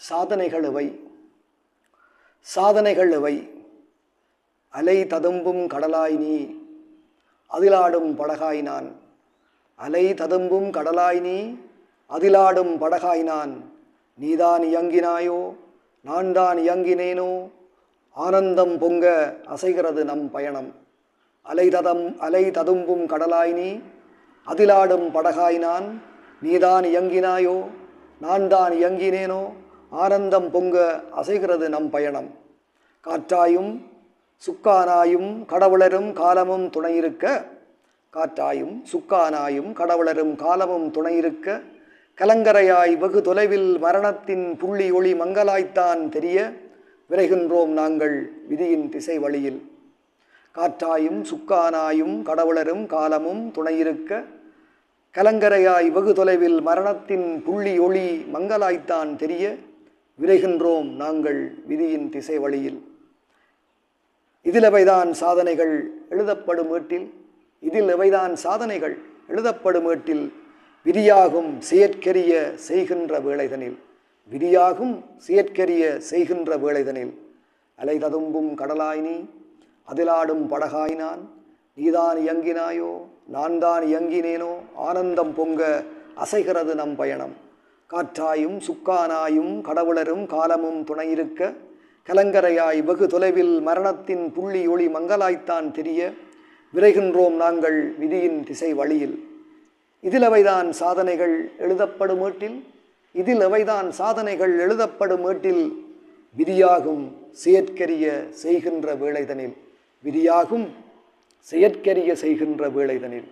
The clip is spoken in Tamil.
சாதனைகள் இவை. சாதனைகள் இவை. அலை ததும்பும் கடலாய் நீ அதிலாடும் படகாய் நான். அலை ததும்பும் கடலாய் நீ அதிலாடும் படகாய் நான். நீதான் இயங்கினாயோ நான் தான் இயங்கினேனோ ஆனந்தம் பொங்க அசைகிறது நம் பயணம். அலை ததம் அலை ததும்பும் கடலாய் நீ அதிலாடும் படகாய் நான். நீதான் இயங்கினாயோ நான் தான் இயங்கினேனோ ஆனந்தம் பொங்க அசைகிறது நம் பயணம். காற்றாயும் சுக்கானாயும் கடவுளரும் காலமும் துணையிருக்க காற்றாயும் சுக்கானாயும் கடவுளரும் காலமும் துணையிருக்க கலங்கரையாய் வெகு தொலைவில் மரணத்தின் புள்ளி ஒளி மங்களாய்த்தான் தெரிய விரைகின்றோம் நாங்கள் விதியின் திசை வழியில். காற்றாயும் சுக்கானாயும் கடவுளரும் காலமும் துணையிருக்க கலங்கரையாய் வெகு தொலைவில் மரணத்தின் புள்ளி ஒளி மங்களாய்த்தான் தெரிய விரைகின்றோம் நாங்கள் விதியின் திசை வழியில் இதில் எவைதான் சாதனைகள் எழுதப்படும் ஏட்டில் இதில் எவைதான் சாதனைகள் எழுதப்படும் ஏட்டில் விதியாகும் செயற்கரிய செய்கின்ற வேளைதனில். விதியாகும் செயற்கரிய செய்கின்ற வேளைதனில். அலை ததும்பும் கடலாய் நீ அதிலாடும் படகாய் நான் நீதான் இயங்கினாயோ நான் தான் இயங்கினேனோ ஆனந்தம் பொங்க அசைகிறது நம் பயணம். காற்றாயும் சுக்கானாயும் கடவுளரும் காலமும் துணையிருக்க கலங்கரையாய் வெகு தொலைவில் மரணத்தின் புள்ளி ஒளி மங்களாய்த்தான் தெரிய விரைகின்றோம் நாங்கள் விதியின் திசை வழியில். இதில் அவைதான் சாதனைகள் எழுதப்படும் ஏட்டில் இதில் அவைதான் சாதனைகள் எழுதப்படும் ஏட்டில் விதியாகும் செயற்கரிய செய்கின்ற வேளைதனில். விதியாகும் செயற்கரிய செய்கின்ற வேளைதனில்.